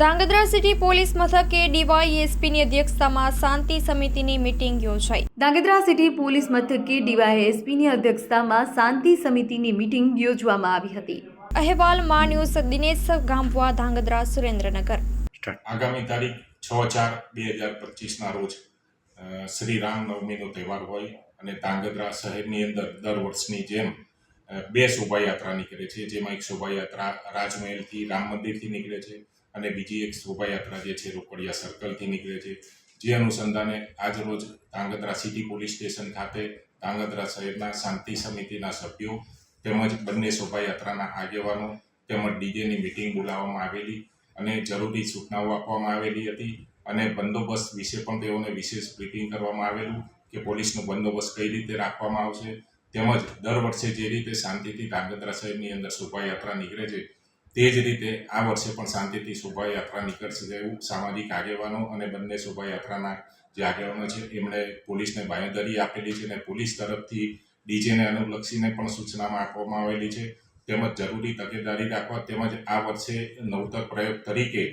Dhrangadhra city police મથકે ડીવાયએસપીની અધ્યક્ષતામાં શાંતિ સમિતિની મીટિંગ યોજાઈ. ધાંગધ્રા સિટી પોલીસ મથકે ડીવાયએસપીની અધ્યક્ષતામાં શાંતિ સમિતિની મીટિંગ યોજવામાં આવી હતી. અહેવાલમાં ન્યૂઝ દિનેશ ગામવા ધાંગધ્રા સુરેન્દ્રનગર. આગામી તારીખ છ ચાર બે હજાર પચીસના રોજ શ્રી રામનવમીનો તહેવાર હોય અને તાંગધ્રા શહેરની અંદર દર વર્ષની જેમ બે શોભાયાત્રા નીકળે છે, જેમાં એક શોભાયાત્રા રાજમહેલથી રામ મંદિરથી નીકળે છે અને બીજી એક શોભાયાત્રા જે છે, રોકડિયા સર્કલથી નીકળે છે. જે અનુસંધાને આજરોજ ધાંગધ્રા સિટી પોલીસ સ્ટેશન ખાતે ધાંગધ્રા શહેરના શાંતિ સમિતિના સભ્યો તેમજ બંને શોભાયાત્રાના આગેવાનો તેમજ ડીજેની મિટિંગ બોલાવવામાં આવેલી અને જરૂરી સૂચનાઓ આપવામાં આવેલી હતી અને બંદોબસ્ત વિશે પણ તેઓને વિશેષ બ્રીફિંગ કરવામાં આવેલું કે પોલીસનો બંદોબસ્ત કઈ રીતે રાખવામાં આવશે તેમજ દર વર્ષે જે રીતે શાંતિથી ધાંગધ્રા શહેરની અંદર શોભાયાત્રા નીકળે છે, તે જ રીતે આ વર્ષે પણ શાંતિથી શોભાયાત્રા નીકળશે તેવું સામાજિક આગેવાનો અને બંને શોભાયાત્રાના જે આગેવાનો છે, એમણે પોલીસને બાંયધરી આપેલી છે અને પોલીસ તરફથી ડીજેને અનુલક્ષીને પણ સૂચનામાં આપવામાં આવેલી છે. તેમજ જરૂરી તકેદારી રાખવા તેમજ આ વર્ષે નવતર પ્રયોગ તરીકે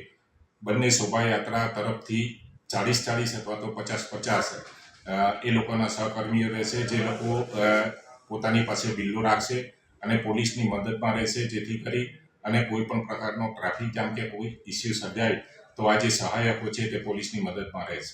બંને શોભાયાત્રા તરફથી ચાળીસ ચાળીસ અથવા તો પચાસ પચાસ એ લોકોના સહકર્મીઓ રહેશે. જે લોકો પોતાની પાસે બિલ્લો રાખશે અને પોલીસની મદદમાં રહેશે, જેથી કરી અને કોઈ પણ પ્રકારનો ટ્રાફિક જામ કે કોઈ ઇસ્યુ સર્જાય, તો આ જે સહાયકો છે તે પોલીસની મદદમાં રહેશે.